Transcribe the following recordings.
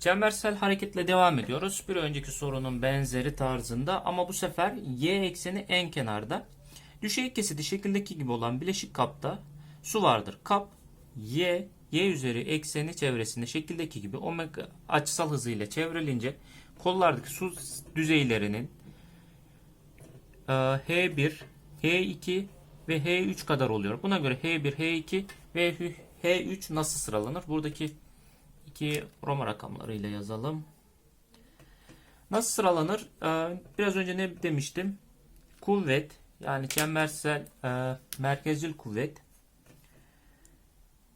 Çembersel hareketle devam ediyoruz. Bir önceki sorunun benzeri tarzında ama bu sefer y ekseni en kenarda. Düşey kesidi şekildeki gibi olan bileşik kapta su vardır. Kap y, y üzeri ekseni çevresinde şekildeki gibi omega açısal hızıyla çevrilince kollardaki su düzeylerinin e, H1, H2 ve H3 kadar oluyor. Buna göre H1, H2 ve H3 nasıl sıralanır? Buradaki iki Roma rakamlarıyla yazalım. Nasıl sıralanır? Ee, biraz önce ne demiştim? Kuvvet yani çembersel e, kuvvet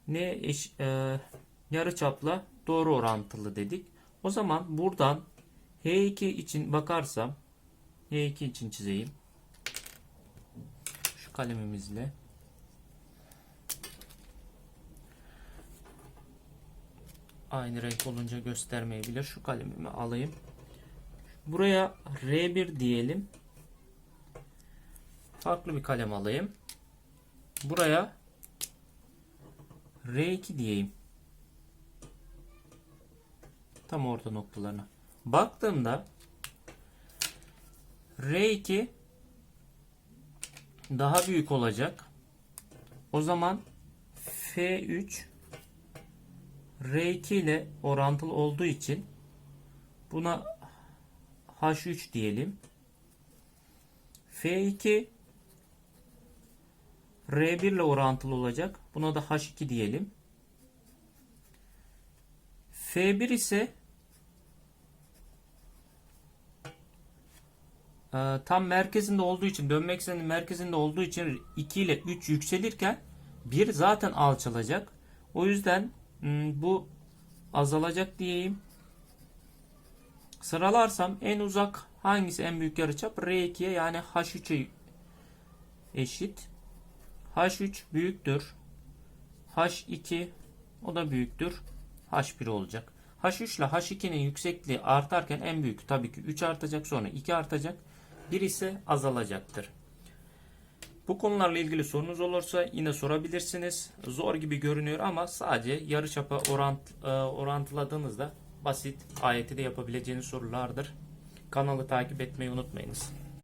ne eş, e, yarıçapla doğru orantılı dedik. O zaman buradan H2 için bakarsam H2 için çizeyim. Şu kalemimizle. Aynı renk olunca göstermeyebilir. Şu kalemimi alayım. Buraya R1 diyelim. Farklı bir kalem alayım. Buraya R2 diyeyim. Tam orta noktalarına. Baktığımda R2 daha büyük olacak. O zaman F3 R2 ile orantılı olduğu için buna H3 diyelim. F2 R1 ile orantılı olacak. Buna da H2 diyelim. F1 ise e, tam merkezinde olduğu için dönme ekseninin merkezinde olduğu için 2 ile 3 yükselirken 1 zaten alçalacak. O yüzden bu azalacak diyeyim. Sıralarsam en uzak hangisi en büyük yarıçap? R2'ye yani H3'e eşit. H3 büyüktür. H2 o da büyüktür. H1 olacak. H3 ile H2'nin yüksekliği artarken en büyük tabii ki 3 artacak sonra 2 artacak. 1 ise azalacaktır. Bu konularla ilgili sorunuz olursa yine sorabilirsiniz. Zor gibi görünüyor ama sadece yarıçapa orant, e, orantıladığınızda basit ayeti de yapabileceğiniz sorulardır. Kanalı takip etmeyi unutmayınız.